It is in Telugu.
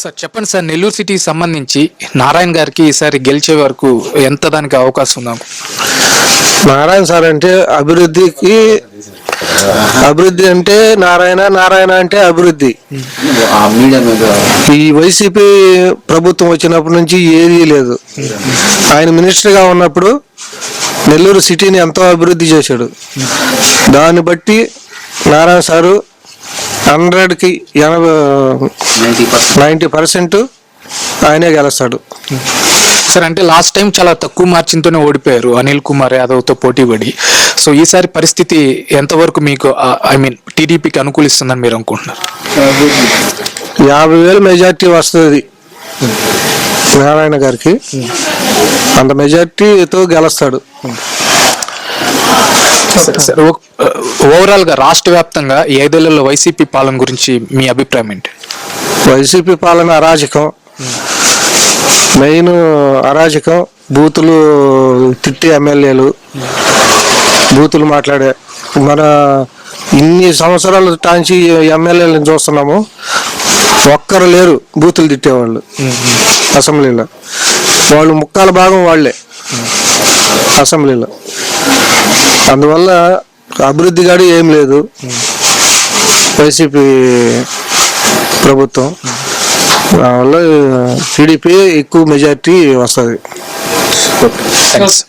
సార్ చెప్పండి సార్ నెల్లూరు సిటీకి సంబంధించి నారాయణ గారికి ఈసారి గెలిచే వరకు ఎంత దానికి అవకాశం ఉందా నారాయణ సార్ అంటే అభివృద్ధికి అభివృద్ధి అంటే నారాయణ నారాయణ అంటే అభివృద్ధి. ఈ వైసీపీ ప్రభుత్వం వచ్చినప్పటి నుంచి ఏదీ లేదు. ఆయన మినిస్టర్గా ఉన్నప్పుడు నెల్లూరు సిటీని ఎంతో అభివృద్ధి చేశాడు. దాన్ని బట్టి నారాయణ సారు హండ్రెడ్కి ఎనభై నైంటీ పర్సెంట్ ఆయనే గెలుస్తాడు. సార్ అంటే లాస్ట్ టైం చాలా తక్కువ మార్జిన్తోనే ఓడిపోయారు అనిల్ కుమార్ యాదవ్తో పోటీ పడి సో ఈసారి పరిస్థితి ఎంతవరకు మీకు ఐ మీన్ టీడీపీకి అనుకూలిస్తుందని మీరు అనుకుంటున్నారు? యాభై వేలు మెజార్టీ వస్తుంది నారాయణ గారికి. అంత మెజార్టీతో గెలుస్తాడు. ఓవరాల్గా రాష్ట్ర వ్యాప్తంగా ఈ ఐదేళ్ళలో వైసీపీ పాలన గురించి మీ అభిప్రాయం ఏంటి? వైసీపీ పాలన అరాజకం. మెయిన్ అరాజకం బూతులు తిట్టి ఎమ్మెల్యేలు బూతులు మాట్లాడే మన ఇన్ని సంవత్సరాలు టాంచి ఎమ్మెల్యేలను చూస్తున్నాము ఒక్కరు లేరు బూతులు తిట్టేవాళ్ళు అసెంబ్లీలో. వాళ్ళు ముక్కాల భాగం వాళ్ళే అసెంబ్లీలో. అందువల్ల అభివృద్ధి కాడు ఏం లేదు. వైసీపీ ప్రభుత్వం. దానివల్ల టీడీపీ ఎక్కువ మెజార్టీ వస్తుంది. థ్యాంక్స్